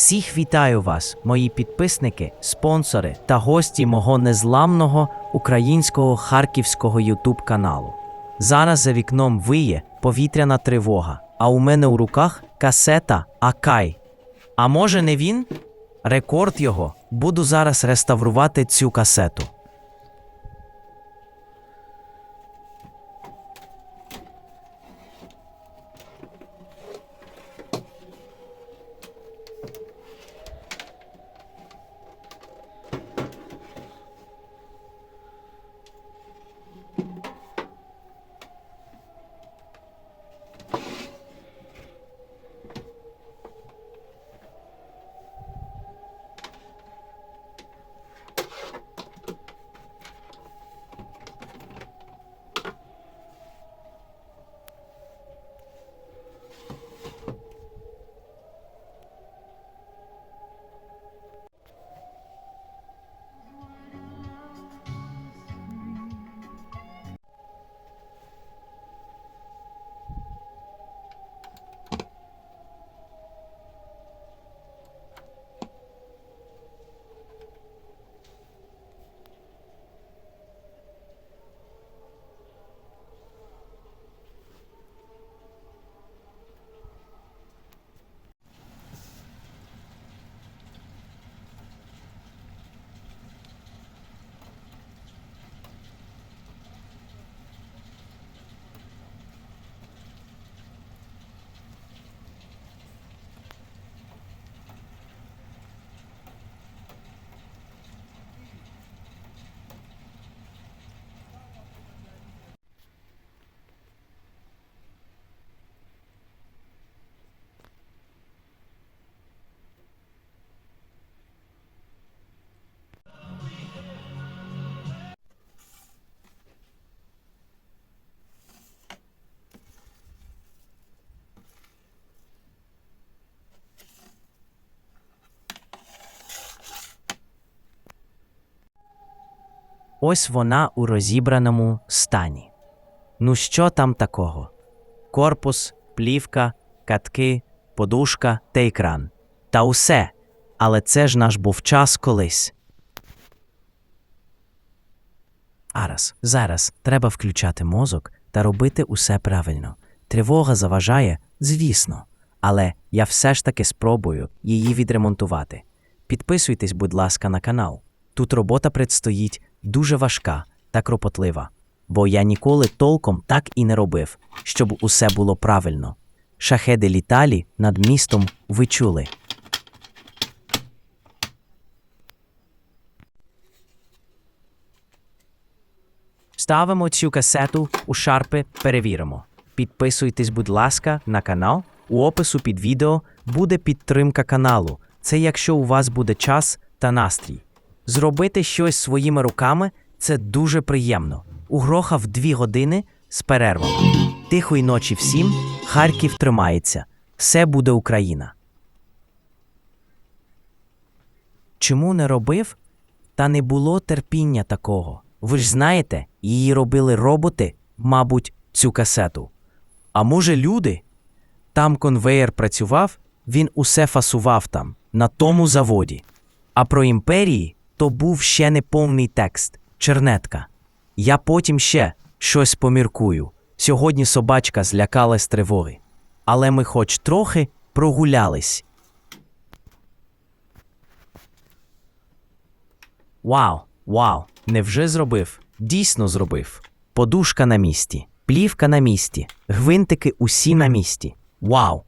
Всіх вітаю вас, мої підписники, спонсори та гості мого незламного українського харківського ютуб каналу. Зараз за вікном виє повітряна тривога, а у мене у руках касета Акай. А може не він? Рекорд його. Буду зараз реставрувати цю касету. Ось вона у розібраному стані. Ну що там такого? Корпус, плівка, катки, подушка та екран. Та усе. Але це ж наш був час колись. Арас, зараз треба включати мозок та робити усе правильно. Тривога заважає, звісно, але я все ж таки спробую її відремонтувати. Підписуйтесь, будь ласка, на канал. Тут робота предстоїть дуже важка та кропотлива, бо я ніколи толком так і не робив, щоб усе було правильно. Шахеди літалі над містом ви чули. Ставимо цю касету у шарпи, перевіримо. Підписуйтесь, будь ласка, на канал. У опису під відео буде підтримка каналу. Це якщо у вас буде час та настрій. Зробити щось своїми руками це дуже приємно. У гроха в дві години з перервами. Тихої ночі всім, Харків тримається. Все буде Україна. Чому не робив? Та не було терпіння такого. Ви ж знаєте, її робили роботи, мабуть, цю касету. А може, люди? Там конвеєр працював, він усе фасував там, на тому заводі. А про імперії то був ще не повний текст, чернетка. Я потім ще щось поміркую. Сьогодні собачка злякалась тривоги. Але ми хоч трохи прогулялись. Вау, вау, невже зробив? Дійсно зробив. Подушка на місці, плівка на місці, гвинтики усі на місці. Вау!